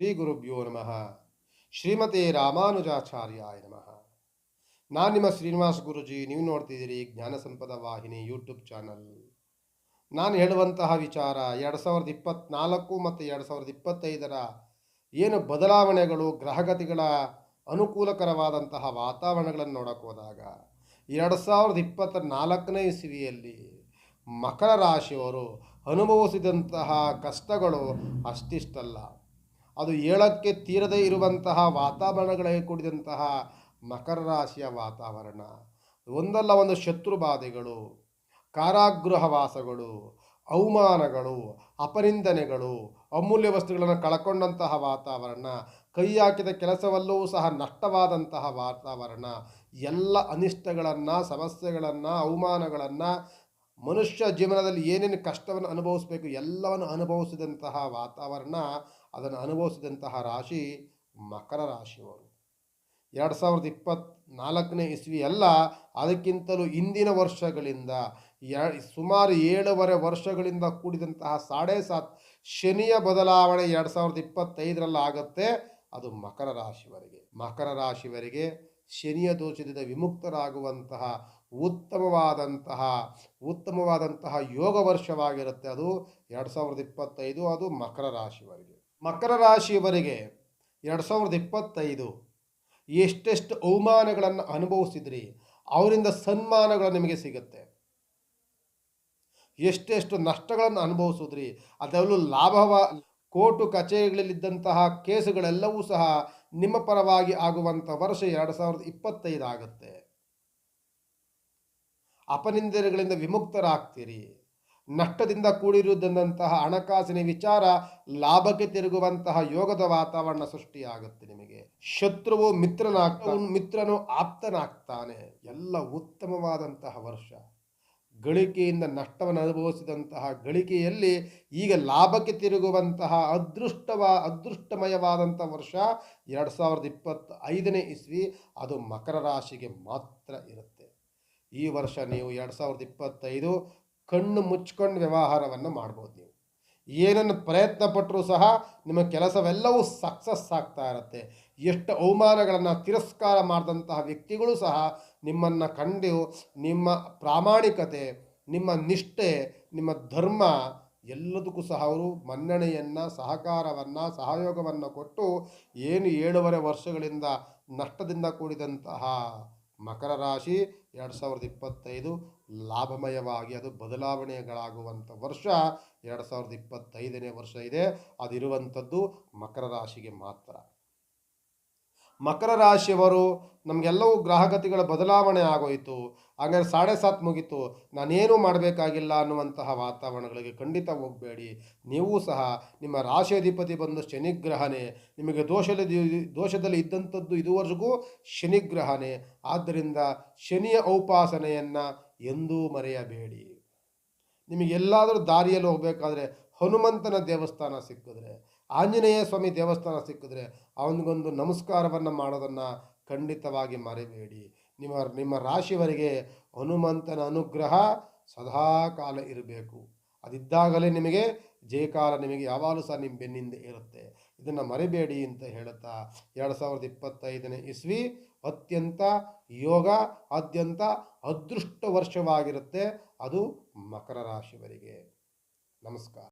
ಶ್ರೀ ಗುರುಭ್ಯೋ ನಮಃ. ಶ್ರೀಮತಿ ರಾಮಾನುಜಾಚಾರ್ಯಾಯ ನಮಃ. ನಾನು ನಿಮ್ಮ ಶ್ರೀನಿವಾಸ ಗುರುಜಿ, ನೀವು ನೋಡ್ತಿದ್ದೀರಿ ಜ್ಞಾನ ಸಂಪದ ವಾಹಿನಿ ಯೂಟ್ಯೂಬ್ ಚಾನಲ್. ನಾನು ಹೇಳುವಂತಹ ವಿಚಾರ ಎರಡು ಸಾವಿರದ ಇಪ್ಪತ್ತ್ನಾಲ್ಕು ಮತ್ತು ಎರಡು ಸಾವಿರದ ಇಪ್ಪತ್ತೈದರ ಏನು ಬದಲಾವಣೆಗಳು, ಗ್ರಹಗತಿಗಳ ಅನುಕೂಲಕರವಾದಂತಹ ವಾತಾವರಣಗಳನ್ನು ನೋಡಕ್ಕೆ ಹೋದಾಗ, ಎರಡು ಸಾವಿರದ ಇಪ್ಪತ್ತ ನಾಲ್ಕನೇ ಇಸವಿಯಲ್ಲಿ ಮಕರ ರಾಶಿಯವರು ಅನುಭವಿಸಿದಂತಹ ಕಷ್ಟಗಳು ಅಷ್ಟಿಷ್ಟಲ್ಲ. ಅದು ಏಳಕ್ಕೆ ತೀರದೇ ಇರುವಂತಹ ವಾತಾವರಣಗಳಿಗೆ ಕೂಡಿದಂತಹ ಮಕರ ರಾಶಿಯ ವಾತಾವರಣ. ಒಂದಲ್ಲ ಒಂದು ಶತ್ರು ಬಾಧೆಗಳು ಕಾರಾಗೃಹವಾಸಗಳು ಅವಮಾನಗಳು, ಅಪನಿಂದನೆಗಳು, ಅಮೂಲ್ಯ ವಸ್ತುಗಳನ್ನು ಕಳ್ಕೊಂಡಂತಹ ವಾತಾವರಣ, ಕೈ ಹಾಕಿದ ಕೆಲಸವಲ್ಲೂ ಸಹ ನಷ್ಟವಾದಂತಹ ವಾತಾವರಣ. ಎಲ್ಲ ಅನಿಷ್ಟಗಳನ್ನು, ಸಮಸ್ಯೆಗಳನ್ನು, ಅವಮಾನಗಳನ್ನು ಮನುಷ್ಯ ಜೀವನದಲ್ಲಿ ಏನೇನು ಕಷ್ಟವನ್ನು ಅನುಭವಿಸಬೇಕು ಎಲ್ಲವನ್ನು ಅನುಭವಿಸಿದಂತಹ ವಾತಾವರಣ. ಅದನ್ನು ಅನುಭವಿಸಿದಂತಹ ರಾಶಿ ಮಕರ ರಾಶಿಯವರು. ಎರಡು ಸಾವಿರದ ಇಪ್ಪತ್ತ್ನಾಲ್ಕನೇ ಇಸ್ವಿ ಅಲ್ಲ, ಅದಕ್ಕಿಂತಲೂ ಇಂದಿನ ವರ್ಷಗಳಿಂದ ಸುಮಾರು ಏಳುವರೆ ವರ್ಷಗಳಿಂದ ಕೂಡಿದಂತಹ ಸಾಡೆ ಸಾತ್ ಶನಿಯ ಬದಲಾವಣೆ ಎರಡು ಸಾವಿರದ ಇಪ್ಪತ್ತೈದರಲ್ಲಿ ಆಗುತ್ತೆ. ಅದು ಮಕರ ರಾಶಿವರೆಗೆ ಮಕರ ರಾಶಿವರೆಗೆ ಶನಿಯ ದೋಷದಿಂದ ವಿಮುಕ್ತರಾಗುವಂತಹ ಉತ್ತಮವಾದಂತಹ ಉತ್ತಮವಾದಂತಹ ಯೋಗ ವರ್ಷವಾಗಿರುತ್ತೆ. ಅದು ಎರಡು ಸಾವಿರದ ಇಪ್ಪತ್ತೈದು, ಅದು ಮಕರ ರಾಶಿವರೆಗೆ ಮಕರ ರಾಶಿಯವರೆಗೆ ಎರಡು ಸಾವಿರದ ಇಪ್ಪತ್ತೈದು ಎಷ್ಟೆಷ್ಟು ಅವಮಾನಗಳನ್ನು ಅನುಭವಿಸಿದ್ರಿ, ಅವರಿಂದ ಸನ್ಮಾನಗಳು ನಿಮಗೆ ಸಿಗುತ್ತೆ. ಎಷ್ಟೆಷ್ಟು ನಷ್ಟಗಳನ್ನು ಅನುಭವಿಸಿದ್ರಿ, ಅದರಲ್ಲೂ ಲಾಭವ, ಕೋರ್ಟು ಕಚೇರಿಗಳಲ್ಲಿದ್ದಂತಹ ಕೇಸುಗಳೆಲ್ಲವೂ ಸಹ ನಿಮ್ಮ ಪರವಾಗಿ ಆಗುವಂಥ ವರ್ಷ ಎರಡು ಸಾವಿರದ ಇಪ್ಪತ್ತೈದು ಆಗುತ್ತೆ. ಅಪನಿಂದನೆಗಳಿಂದ ವಿಮುಕ್ತರಾಗ್ತೀರಿ. ನಷ್ಟದಿಂದ ಕೂಡಿರುವುದಂತಹ ಹಣಕಾಸಿನ ವಿಚಾರ ಲಾಭಕ್ಕೆ ತಿರುಗುವಂತಹ ಯೋಗದ ವಾತಾವರಣ ಸೃಷ್ಟಿಯಾಗುತ್ತೆ ನಿಮಗೆ. ಶತ್ರುವು ಮಿತ್ರನಾಗ್ತಾ ಮಿತ್ರನು ಆಪ್ತನಾಗ್ತಾನೆ. ಎಲ್ಲ ಉತ್ತಮವಾದಂತಹ ವರ್ಷ. ಗಳಿಕೆಯಿಂದ ನಷ್ಟವನ್ನು ಅನುಭವಿಸಿದಂತಹ ಗಳಿಕೆಯಲ್ಲಿ ಈಗ ಲಾಭಕ್ಕೆ ತಿರುಗುವಂತಹ ಅದೃಷ್ಟವ ಅದೃಷ್ಟಮಯವಾದಂಥ ವರ್ಷ ಎರಡು ಸಾವಿರದ ಇಪ್ಪತ್ತ ಐದನೇ ಇಸ್ವಿ. ಅದು ಮಕರ ರಾಶಿಗೆ ಮಾತ್ರ ಇರುತ್ತೆ. ಈ ವರ್ಷ ನೀವು ಎರಡು ಸಾವಿರದ ಇಪ್ಪತ್ತೈದು ಕಣ್ಣು ಮುಚ್ಕೊಂಡು ವ್ಯವಹಾರವನ್ನು ಮಾಡ್ಬೋದು ನೀವು. ಏನನ್ನು ಪ್ರಯತ್ನ ಪಟ್ಟರೂ ಸಹ ನಿಮ್ಮ ಕೆಲಸವೆಲ್ಲವೂ ಸಕ್ಸಸ್ ಆಗ್ತಾ ಇರುತ್ತೆ. ಎಷ್ಟು ಅವಮಾನಗಳನ್ನು ತಿರಸ್ಕಾರ ಮಾಡಿದಂತಹ ವ್ಯಕ್ತಿಗಳು ಸಹ ನಿಮ್ಮನ್ನು ಕಂಡು ನಿಮ್ಮ ಪ್ರಾಮಾಣಿಕತೆ, ನಿಮ್ಮ ನಿಷ್ಠೆ, ನಿಮ್ಮ ಧರ್ಮ ಎಲ್ಲದಕ್ಕೂ ಸಹ ಅವರು ಮನ್ನಣೆಯನ್ನು, ಸಹಕಾರವನ್ನು, ಸಹಯೋಗವನ್ನು ಕೊಟ್ಟು ಏನು ಏಳುವರೆ ವರ್ಷಗಳಿಂದ ನಷ್ಟದಿಂದ ಕೂಡಿದಂತಹ ಮಕರ ರಾಶಿ ಎರಡು ಸಾವಿರದ ಇಪ್ಪತ್ತೈದು ಲಾಭಮಯವಾಗಿ ಅದು ಬದಲಾವಣೆಗಳಾಗುವಂಥ ವರ್ಷ ಎರಡು ಸಾವಿರದ ಇಪ್ಪತ್ತೈದನೇ ವರ್ಷ ಇದೆ. ಅದಿರುವಂಥದ್ದು ಮಕರ ರಾಶಿಗೆ ಮಾತ್ರ. ಮಕರ ರಾಶಿಯವರು ನಮಗೆಲ್ಲವೂ ಗ್ರಹಗತಿಗಳ ಬದಲಾವಣೆ ಆಗೋಯಿತು. ಹಾಗಾದ್ರೆ ಸಾಡೆ ಸಾತ್ ಮುಗೀತು. ನಾನೇನು ಮಾಡಬೇಕಾಗಿಲ್ಲ ಅನ್ನುವಂತಹ ವಾತಾವರಣಗಳಿಗೆ ಖಂಡಿತ ಹೋಗಬೇಡಿ. ನೀವು ಸಹ ನಿಮ್ಮ ರಾಶಿಯಧಿಪತಿ ಬಂದು ಶನಿಗ್ರಹನೇ, ನಿಮಗೆ ದೋಷದಲ್ಲಿ ದೋಷದಲ್ಲಿ ಇದ್ದಂಥದ್ದು ಇದುವರೆಗೂ ಶನಿಗ್ರಹನೇ. ಆದ್ದರಿಂದ ಶನಿಯ ಔಪಾಸನೆಯನ್ನು ಎಂದೂ ಮರೆಯಬೇಡಿ. ನಿಮಗೆಲ್ಲಾದರೂ ದಾರಿಯಲ್ಲಿ ಹೋಗಬೇಕಾದ್ರೆ ಹನುಮಂತನ ದೇವಸ್ಥಾನ ಸಿಕ್ಕಿದ್ರೆ, ಆಂಜನೇಯ ಸ್ವಾಮಿ ದೇವಸ್ಥಾನ ಸಿಕ್ಕಿದ್ರೆ, ಅವನಿಗೊಂದು ನಮಸ್ಕಾರವನ್ನು ಮಾಡೋದನ್ನು ಖಂಡಿತವಾಗಿ ಮರೆಯಬೇಡಿ ನಿಮ್ಮ ನಿಮ್ಮ ರಾಶಿಯವರಿಗೆ ಹನುಮಂತನ ಅನುಗ್ರಹ ಸದಾ ಕಾಲ ಇರಬೇಕು. ಅದಿದ್ದಾಗಲೇ ನಿಮಗೆ ಜಯಕಾಲ ನಿಮಗೆ ಯಾವಾಗಲೂ ಸಹ ನಿಮ್ಮ ಬೆನ್ನಿಂದ ಇರುತ್ತೆ ಇದನ್ನು ಮರಿಬೇಡಿ ಅಂತ ಹೇಳುತ್ತಾ ಎರಡು ಸಾವಿರದ ಇಪ್ಪತ್ತೈದನೇ ಇಸ್ವಿ ಅತ್ಯಂತ ಯೋಗ, ಅತ್ಯಂತ ಅದೃಷ್ಟ ವರ್ಷವಾಗಿರುತ್ತೆ. ಅದು ಮಕರ ರಾಶಿಯವರಿಗೆ. ನಮಸ್ಕಾರ.